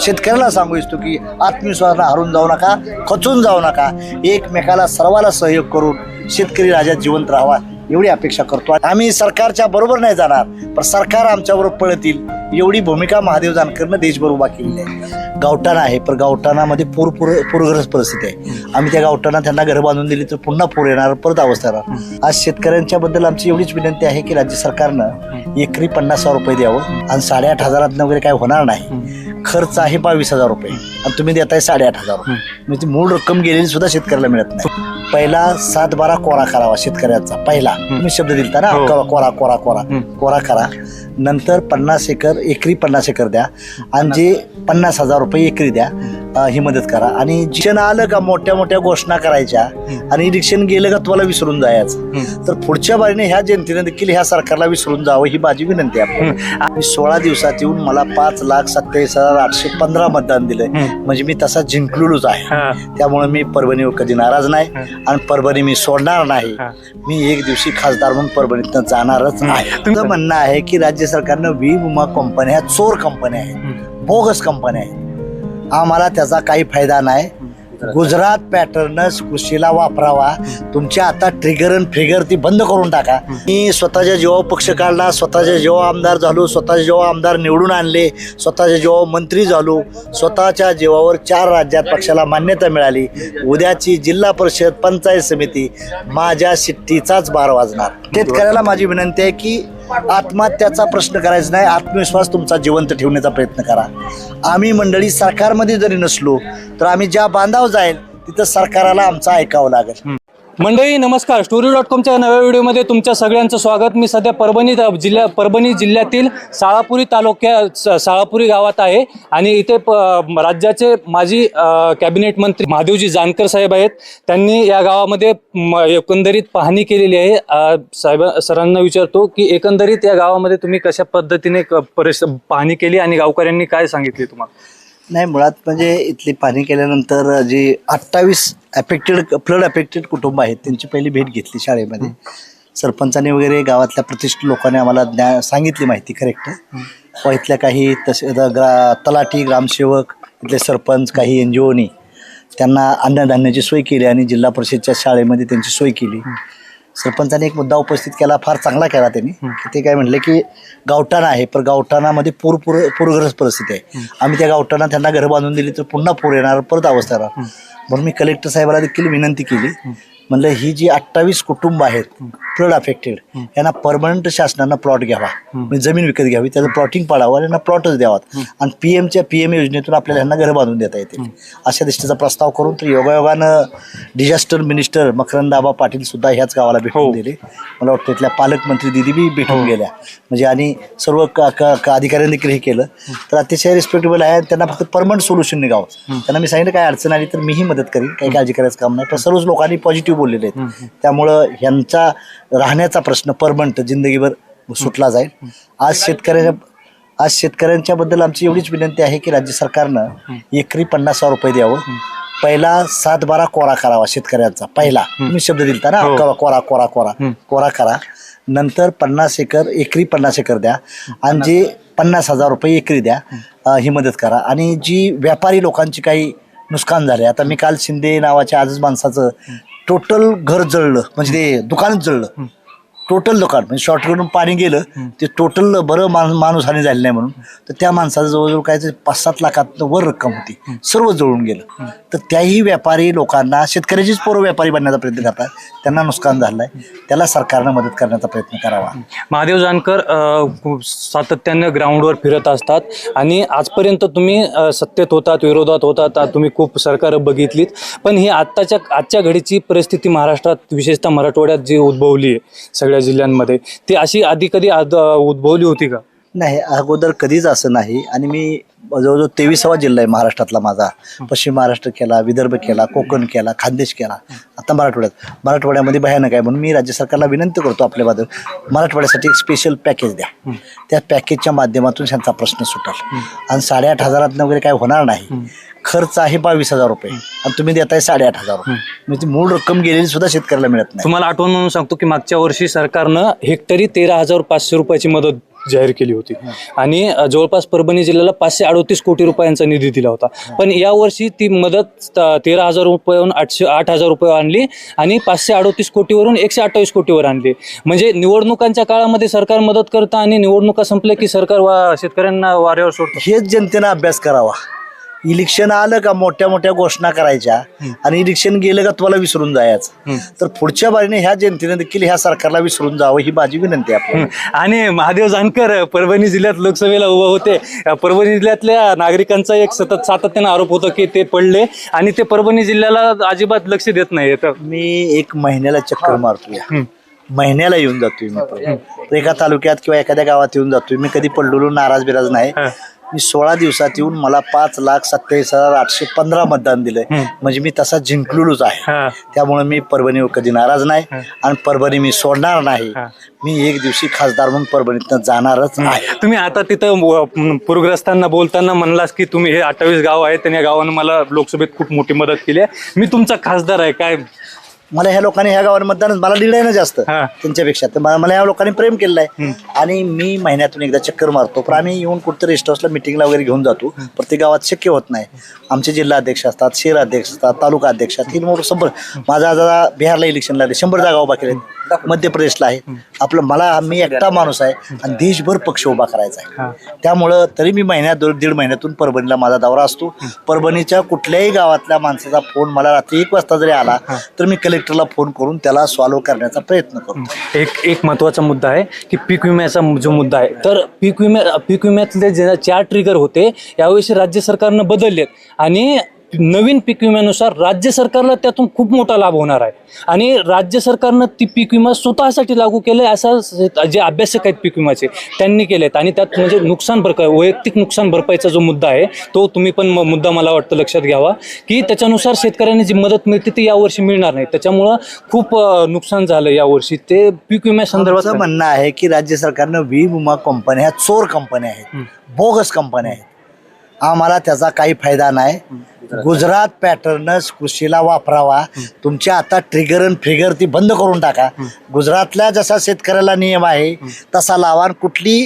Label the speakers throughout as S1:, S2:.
S1: शेतकऱ्याला सांगू इच्छितो की आत्मविश्वासाला हरून जाऊ नका खचून जाऊ नका. एकमेकाला सर्वाला सहयोग करून शेतकरी राजा जिवंत राहावा एवढी अपेक्षा करतो. आम्ही सरकारच्या बरोबर नाही जाणार पण सरकार आमच्याबरोबर पळतील. एवढी भूमिका महादेव जानकरनं देशभर उभा केलेली आहे. गावठाण आहे पण गावठाणामध्ये पूर पूर पूरग्रस्त परिस्थिती आहे. आम्ही त्या गावठाणा त्यांना घर बांधून दिली तर पुन्हा पूर येणार परत अवस्था येणार. आज शेतकऱ्यांच्या बद्दल आमची एवढीच विनंती आहे की राज्य सरकारनं एकरी पन्नास हजार रुपये द्यावं आणि साडेआठ हजारात वगैरे काय होणार नाही. खर्च आहे बावीस हजार रुपये. आणि तुम्ही देताय साडेआठ हजार रुपये. म्हणजे ती मूळ रक्कम गेलेली सुद्धा शेतकऱ्याला मिळत नाही. पहिला सात बारा कोरा करावा शेतकऱ्याचा पहिला. तुम्ही शब्द दिलता ना?
S2: हो.
S1: कोरा कोरा कोरा. कोरा कोरा करा. नंतर पन्नास एकर एकरी पन्नास एकर द्या. आणि जे पन्नास हजार रुपये एकरी द्या अं, ही मदत करा. आणि इलेक्शन आलं का मोठ्या मोठ्या घोषणा करायच्या आणि इलेक्शन गेलं का तुम्हाला विसरून जायचं. तर पुढच्या बारीने ह्या जनतेने देखील ह्या सरकारला विसरून जावं ही माझी विनंती आहे मी सोळा दिवसात येऊन मला पाच लाख सत्तावीस हजार आठशे पंधरा मतदान दिलंय. म्हणजे मी तसा जिंकलेलोच आहे.
S2: हा.
S1: त्यामुळे मी परभणीवर कधी नाराज नाही. आणि परभणी मी सोडणार नाही. मी एक दिवशी खासदार म्हणून परभणीतनं जाणारच आहे. तुमचं म्हणणं आहे की राज्य सरकारनं वी विमा कंपन्या चोर कंपन्या आहेत. बोगस कंपन्या आहेत. आम्हाला त्याचा काही फायदा नाही. गुजरात पॅटर्नच कृषीला वापरावा. तुमच्या आता ट्रिगर अन फ्रिगर ती बंद करून टाका. मी स्वतःच्या जेव्हा पक्ष काढला स्वतःच्या जेव्हा आमदार झालो स्वतःच्या जेव्हा आमदार निवडून आणले स्वतःच्या जेव्हा मंत्री झालो स्वतःच्या जीवावर चार राज्यात पक्षाला मान्यता मिळाली. उद्याची जिल्हा परिषद पंचायत समिती माझ्या शिट्टीचाच बार वाजणार. शेतकऱ्याला माझी विनंती आहे की आत्महत्याचा प्रश्न करायचा नाही आत्मविश्वास तुमचा जिवंत ठेवण्याचा प्रयत्न करा. आम्ही मंडळी सरकारमध्ये जरी नसलो तर आम्ही ज्या बांधाव जाईल तिथं सरकाराला आमचं ऐकावं लागेल.
S2: मंडळी नमस्कार. स्टोरी डॉट कॉमच्या नव्या व्हिडिओमध्ये तुमच्या सगळ्यांचं स्वागत. मी सध्या परभणी जिल्ह्या परभणी जिल्ह्यातील साळापुरी तालुक्या स- साळापुरी गावात आहे. आणि इथे प- राज्याचे माजी कॅबिनेट मंत्री महादेवजी जानकर साहेब आहेत. त्यांनी या गावामध्ये म, एकंदरीत पाहणी केलेली आहे. साहेब सरांना विचारतो की एकंदरीत या गावामध्ये तुम्ही कशा पद्धतीने क- परिस पाहणी केली आणि गावकऱ्यांनी काय सांगितले तुम्हाला?
S1: नाही मुळात म्हणजे इथली पाहणी केल्यानंतर जी अठ्ठावीस अफेक्टेड फ्लड अफेक्टेड कुटुंब आहेत. त्यांची पहिली भेट घेतली शाळेमध्ये. सरपंचाने वगैरे गावातल्या प्रतिष्ठित लोकांनी आम्हाला ज्ञा सांगितली माहिती करेक्ट व इथल्या काही तसे ग्रा तलाठी ग्रामसेवक इथले सरपंच काही एन जी ओनी त्यांना अन्नधान्याची सोय केली आणि जिल्हा परिषदच्या शाळेमध्ये त्यांची सोय केली. सरपंचाने एक मुद्दा उपस्थित केला फार चांगला केला त्यांनी. की ते काय म्हटलं की गावठाणा आहे पण गावठाणामध्ये पूर पूर पूरग्रस्त परिस्थिती आहे. आम्ही त्या गावठाणा त्यांना घर बांधून दिली तर पुन्हा पूर येणार परत अवस्था राहणार म्हणून मी कलेक्टर साहेबाला देखील विनंती केली. म्हणलं ही जी अठ्ठावीस कुटुंब आहेत फ्लड अफेक्टेड यांना परमनंट शासनानं प्लॉट घ्यावा. म्हणजे जमीन विकत घ्यावी त्याचं प्लॉटिंग पाडावं आणि यांना प्लॉटच द्यावात. आणि पी एमच्या पी एम योजनेतून आपल्याला यांना घरं बांधून देता येतील अशा दृष्टीचा प्रस्ताव करून तर योगायोगानं डिझास्टर मिनिस्टर मकरंदाबा पाटील सुद्धा ह्याच गावाला भेटून
S2: हो.
S1: दिले. मला वाटतं तिथल्या पालकमंत्री दिदी बी भेटून गेल्या. म्हणजे आणि सर्व अधिकाऱ्यांनी देखील हे केलं. तर अतिशय रिस्पेक्टेबल आहे. आणि त्यांना फक्त परमनंट सोल्युशन निघावं. त्यांना मी सांगितलं काय अडचण आली तर मीही मदत करीन. काही काळजी करायचं काम नाही. पण सर्वच लोकांनी पॉझिटिव्ह बोललेले आहेत. त्यामुळं ह्यांचा राहण्याचा प्रश्न परमनंट जिंदगीभर सुटला जाईल. आज शेतकऱ्याच्या आज शेतकऱ्यांच्या बद्दल आमची एवढीच विनंती आहे की राज्य सरकारनं एकरी पन्नास हजार रुपये द्यावं. पहिला सात बारा कोरा करावा शेतकऱ्यांचा पहिला. तुम्ही शब्द दिलता ना?
S2: हो.
S1: कोरा कोरा कोरा. कोरा कोरा करा. नंतर पन्नास एकर एकरी पन्नास एकर द्या. आणि जे पन्नास हजार रुपये एकरी द्या ही मदत करा. आणि जी व्यापारी लोकांची काही नुकसान झाले आता मी काल शिंदे नावाच्या आजच माणसाचं टोटल घर जळलं. म्हणजे ते दुकानच जळलं. टोटल दुकान म्हणजे शॉर्टकटून पाणी गेलं ते टोटल बरं मान माणूस हानी झाली नाही म्हणून. तर त्या माणसाचं जवळजवळ काय पाच सात लाखात वर रक्कम होती. सर्व जळून गेलं. तर त्याही व्यापारी लोकांना शेतकऱ्याचीच पोरं व्यापारी बनण्याचा प्रयत्न करतात. त्यांना नुकसान झालंय. त्याला सरकारनं मदत करण्याचा प्रयत्न करावा.
S2: महादेव जानकर सातत्यानं ग्राउंडवर फिरत असतात. आणि आजपर्यंत तुम्ही सत्तेत होतात विरोधात होतात तुम्ही खूप सरकार बघितलीत. पण ही आत्ताच्या आजच्या घडीची परिस्थिती महाराष्ट्रात विशेषतः मराठवाड्यात जी उद्भवली आहे सगळ्या जिल्ह्यांमध्ये ती अशी आधी कधी आद- उद्भवली होती का?
S1: नाही अगोदर कधीच असं नाही. आणि मी जवळजवळ तेविसावा जिल्हा आहे महाराष्ट्रातला माझा. पश्चिम महाराष्ट्र केला विदर्भ केला कोकण केला खानदेश केला. आता मराठवाड्यात. मराठवाड्यामध्ये भयानक आहे म्हणून मी राज्य सरकारला विनंती करतो आपल्या बाजू मराठवाड्यासाठी एक स्पेशल पॅकेज द्या. त्या पॅकेजच्या माध्यमातून त्यांचा प्रश्न सुटेल. आणि साडेआठ हजारात वगैरे काय होणार नाही. खर्च आहे बावीस हजार रुपये. आणि तुम्ही देताय साडेआठ हजार रुपये. म्हणजे ती मूळ रक्कम गेलेली सुद्धा शेतकऱ्याला मिळत नाही.
S2: तुम्हाला आठवण म्हणून सांगतो की मागच्या वर्षी सरकारनं हेक्टरी तेरा हजार पाचशे रुपयाची मदत जाहीर केली होती. आणि जवळपास परभणी जिल्ह्याला पाचशे अडोतीस कोटी रुपयांचा निधी दिला होता. पण यावर्षी ती मदत तेरा हजार रुपयाहून आठशे आठ हजार रुपये आणली आणि पाचशे अडोतीस कोटीवरून एकशे अठ्ठावीस कोटीवर आणली. म्हणजे निवडणुकांच्या काळामध्ये सरकार मदत करतं आणि निवडणुका संपल्या की सरकार वा शेतकऱ्यांना वाऱ्यावर सोडतं.
S1: हेच जनतेनं अभ्यास करावा. इलेक्शन आलं का मोठ्या मोठ्या घोषणा करायच्या? आणि इलेक्शन गेलं का तुम्हाला विसरून जायचं? तर पुढच्या बारीने ह्या जनतेने देखील ह्या सरकारला विसरून जावं ही माझी विनंती आहे
S2: आणि महादेव जानकर परभणी जिल्ह्यात लोकसभेला उभं होते. परभणी जिल्ह्यातल्या नागरिकांचा एक सतत सातत्यानं आरोप होतो की ते पडले आणि ते परभणी जिल्ह्याला अजिबात लक्ष देत नाही. तर
S1: मी एक महिन्याला चक्कर मारतोय. महिन्याला येऊन जातोय मी. एका तालुक्यात किंवा एखाद्या गावात येऊन जातोय. मी कधी पडलेलो नाराज बिराज नाही. मी सोळा दिवसात येऊन मला पाच लाख सत्तावीस हजार आठशे पंधरा मतदान दिलंय. म्हणजे मी तसा जिंकलेलोच आहे. त्यामुळे मी परभणीवर कधी नाराज नाही आणि परभणी मी सोडणार नाही. मी एक दिवशी खासदार म्हणून परभणीतनं जाणारच आहे.
S2: तुम्ही आता तिथं पूरग्रस्तांना बोलताना म्हणलास की तुम्ही हे अठ्ठावीस गाव आहेत आणि या गावानं मला लोकसभेत खूप मोठी मदत केली आहे. मी तुमचा खासदार आहे. काय
S1: मला ह्या लोकांनी ह्या गावाने मतदान मला लीड आहे ना जास्त
S2: हा.
S1: त्यांच्यापेक्षा. तर मला मला ह्या लोकांनी प्रेम केलेलं आहे आणि मी महिन्यातून एकदा चक्कर मारतो. पण आम्ही येऊन कुठतरी रेस्ट हाऊसला मिटिंगला वगैरे घेऊन जातो. प्रत्येक गावात शक्य होत नाही. आमचे जिल्हा अध्यक्ष असतात शहर अध्यक्ष असतात तालुका अध्यक्ष असतात. तीन मोठं शंभर माझा दादा बिहारला इलेक्शन लागले. शंभर जागा उभा केल्या मध्य प्रदेशला आहे. आपलं मला मी एकटा माणूस आहे आणि देशभर पक्ष उभा करायचा आहे. त्यामुळं तरी मी महिन्यात दोन दीड महिन्यातून परभणीला माझा दौरा असतो. परभणीच्या कुठल्याही गावातल्या माणसाचा फोन मला रात्री एक वाजता जरी आला तर मी कलेक्टरला फोन करून त्याला सॉल्व्ह करण्याचा प्रयत्न करतो.
S2: एक एक महत्त्वाचा मुद्दा आहे की पीक विम्याचा जो मुद्दा आहे. तर पीक विम्या पीक विम्यातले जे चार ट्रिगर होते याविषयी राज्य सरकारनं बदललेत. आणि नवीन पीक विम्यानुसार राज्य सरकारला त्यातून खूप मोठा लाभ होणार आहे. आणि राज्य सरकारनं ती पीक विमा स्वतःसाठी लागू केले असं जे अभ्यासक आहेत पीक विम्याचे त्यांनी केलेत. आणि त्यात म्हणजे नुकसान भरपाई वैयक्तिक नुकसान भरपाईचा जो मुद्दा आहे तो तुम्ही पण मुद्दा मला वाटतं लक्षात घ्यावा. की त्याच्यानुसार शेतकऱ्यांना जी मदत मिळते ती यावर्षी मिळणार नाही. त्याच्यामुळं खूप नुकसान झालं यावर्षी. ते पीक विम्यासंदर्भात
S1: आमचं म्हणणं आहे की राज्य सरकारनं वी विमा कंपन्या ह्या चोर कंपन्या आहेत बोगस कंपन्या आहेत. आम्हाला त्याचा काही फायदा नाही. गुजरात पॅटर्नच कृषीला वापरावा. तुमच्या आता ट्रिगर अन फ्रिगर ती बंद करून टाका. गुजरातला जसा शेतकऱ्याला नियम आहे तसा लावा. कुठली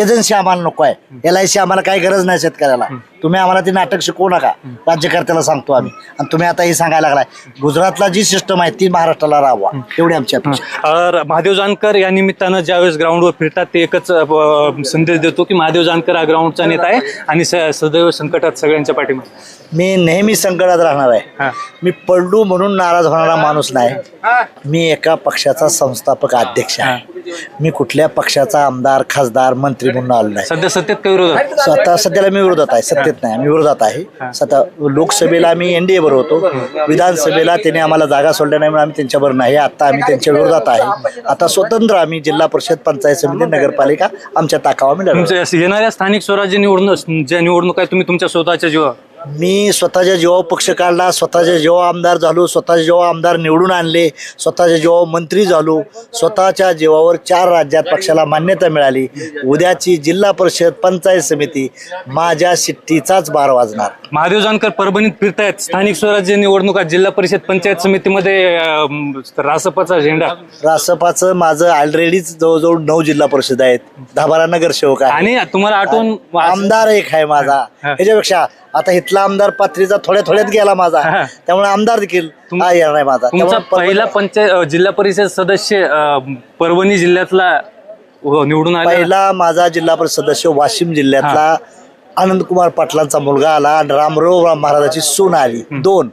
S1: एजन्सी आम्हाला नको आहे. एल आय सी आम्हाला काही गरज नाही शेतकऱ्याला. तुम्ही आम्हाला ते नाटक शिकवू नका. राज्यकर्त्याला सांगतो आम्ही. आणि तुम्ही आता हे सांगायला लागलाय. गुजरातला जी सिस्टम आहे ती महाराष्ट्राला राहावा एवढी आमची अपेक्षा.
S2: महादेव जानकर या निमित्तानं ज्यावेळेस ग्राउंडवर फिरतात ते एकच अं, संदेश देतो की महादेव जानकर हा ग्राउंडचा नेता आहे आणि स- सदैव संकटात सगळ्यांच्या पाठीमागे.
S1: मी नेहमी संकटात राहणार
S2: हा.
S1: आहे मी पडलो म्हणून नाराज होणारा माणूस नाही. मी एका पक्षाचा संस्थापक अध्यक्ष आहे. मी कुठल्या पक्षाचा आमदार खासदार मंत्री म्हणून आलो नाही.
S2: सध्या सत्तेत काही विरोधात?
S1: स्वतः सध्याला मी विरोधात आहे. सत्तेत नाही. मी विरोधात आहे. स्वतः लोकसभेला मी एनडीए बरोबर होतो. विधानसभेला त्यांनी आम्हाला जागा सोडल्या नाही म्हणून आम्ही त्यांच्याबरोबर नाही. आता आम्ही त्यांच्या विरोधात आहे. आता स्वतंत्र आम्ही जिल्हा परिषद पंचायत समिती नगरपालिका आमच्या ताकावा मी लढवतो.
S2: तुमच्या येणाऱ्या स्थानिक स्वराज्य निवडणूक ज्या निवडणूक आहे तुम्ही तुमच्या स्वतःच्या जीवा
S1: मी स्वतःच्या जेव्हा पक्ष काढला स्वतःच्या जेव्हा आमदार झालो स्वतःच्या जेव्हा आमदार निवडून आणले स्वतःच्या जेव्हा मंत्री झालो स्वतःच्या जीवावर चार राज्यात पक्षाला मान्यता मिळाली. उद्याची जिल्हा परिषद पंचायत समिती माझ्या शिट्टीचाच बार वाजणार.
S2: महादेव जानकर परभणीत फिरतायत. स्थानिक स्वराज्य निवडणुका जिल्हा परिषद पंचायत समितीमध्ये अं, रासपाचा झेंडा.
S1: रासपाचं माझं ऑलरेडीच जवळजवळ नऊ जिल्हा परिषद आहेत. दहा बारा नगरसेवक आहे.
S2: आणि तुम्हाला आठवण
S1: आमदार एक आहे माझा.
S2: हा.
S1: ह्याच्यापेक्षा आता इथला आमदार पात्रीचा थोड्या थोड्यात गेला माझा.
S2: हा.
S1: त्यामुळे आमदार देखील हा येणार आहे माझा.
S2: तुमचा
S1: त्यामुळे परभणी-
S2: पहिला पंचायत जिल्हा परिषद सदस्य अं, परभणी जिल्ह्यातला निवडून आला?
S1: पहिला माझा जिल्हा परिषद सदस्य वाशिम जिल्ह्यातला आनंद कुमार पाटलांचा मुलगा आला आणि रामराव महाराजाची सून आली. दोन.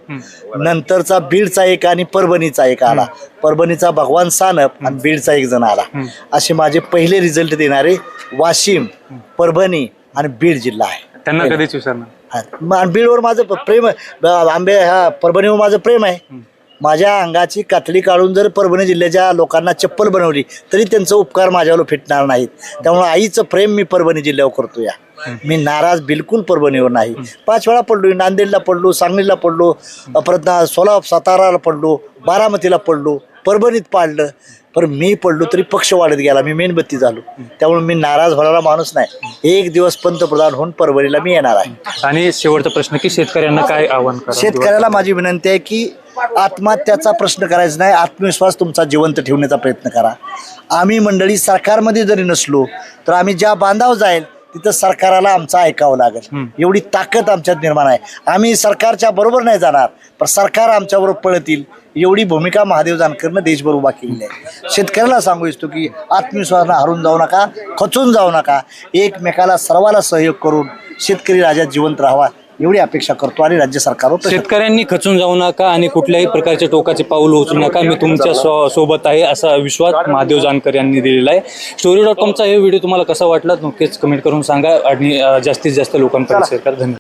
S1: नंतरचा बीडचा एक आणि परभणीचा एक आला. परभणीचा भगवान सानप आणि बीडचा एक जण आला. असे माझे पहिले रिझल्ट देणारे वाशिम परभणी आणि बीड जिल्हा आहे.
S2: त्यांना कधीच विसरणार.
S1: हा. बीडवर माझं प- प्रेम आहे. आंबे ह्या परभणीवर माझं प्रेम आहे. माझ्या अंगाची कातडी काढून जर परभणी जिल्ह्याच्या लोकांना चप्पल बनवली तरी त्यांचं उपकार माझ्यावर फिटणार नाहीत. त्यामुळे आईचं प्रेम मी परभणी जिल्ह्यावर करतो या. मी नाराज बिलकुल परभणीवर नाही. पाच वेळा पडलो नांदेडला पडलो सांगलीला पडलो परत सोला साताराला पडलो बारामतीला पडलो परभणीत पाडलं पण मी पडलो तरी पक्ष वाढत गेला मी मेणबत्ती झालो. त्यामुळे मी नाराज होणारा माणूस नाही. एक दिवस पंतप्रधान होऊन परभणीला मी येणार आहे.
S2: आणि शेवटचा प्रश्न की शेतकऱ्यांना काय आव्हान
S1: शेतकऱ्याला माझी विनंती आहे की आत्महत्याचा प्रश्न करायचा नाही आत्मविश्वास तुमचा जिवंत ठेवण्याचा प्रयत्न करा. आम्ही मंडळी सरकारमध्ये जरी नसलो तर आम्ही ज्या बांधाव जाईल तिथं सरकाराला आमचं ऐकावं लागेल. एवढी ताकद आमच्यात निर्माण आहे. आम्ही सरकारच्या बरोबर नाही जाणार पण सरकार आमच्याबरोबर पळत येईल एवढी भूमिका महादेव जानकरनं देशभर उभा केलेली आहे. शेतकऱ्याला सांगू इच्छितो की आत्मविश्वासानं हरून जाऊ नका खचून जाऊ नका. एकमेकाला सर्वाला सहयोग करून शेतकरी राजा जिवंत राहावा. एवढी अपेक्षा करतो आणि राज्य सरकारवर
S2: शेतकऱ्यांनी खचून जाऊ नका आणि कुठल्याही प्रकारचे टोकाचे पाऊल उचलू नका. मी तुमच्या सो- सोबत आहे असा विश्वास महादेव जानकर यांनी दिलेला आहे. स्टोरी डॉट कॉमचा हे व्हिडिओ तुम्हाला कसा वाटला नक्कीच कमेंट करून सांगा आणि अं, जास्तीत जास्त लोकांपर्यंत शेअर करा. धन्यवाद.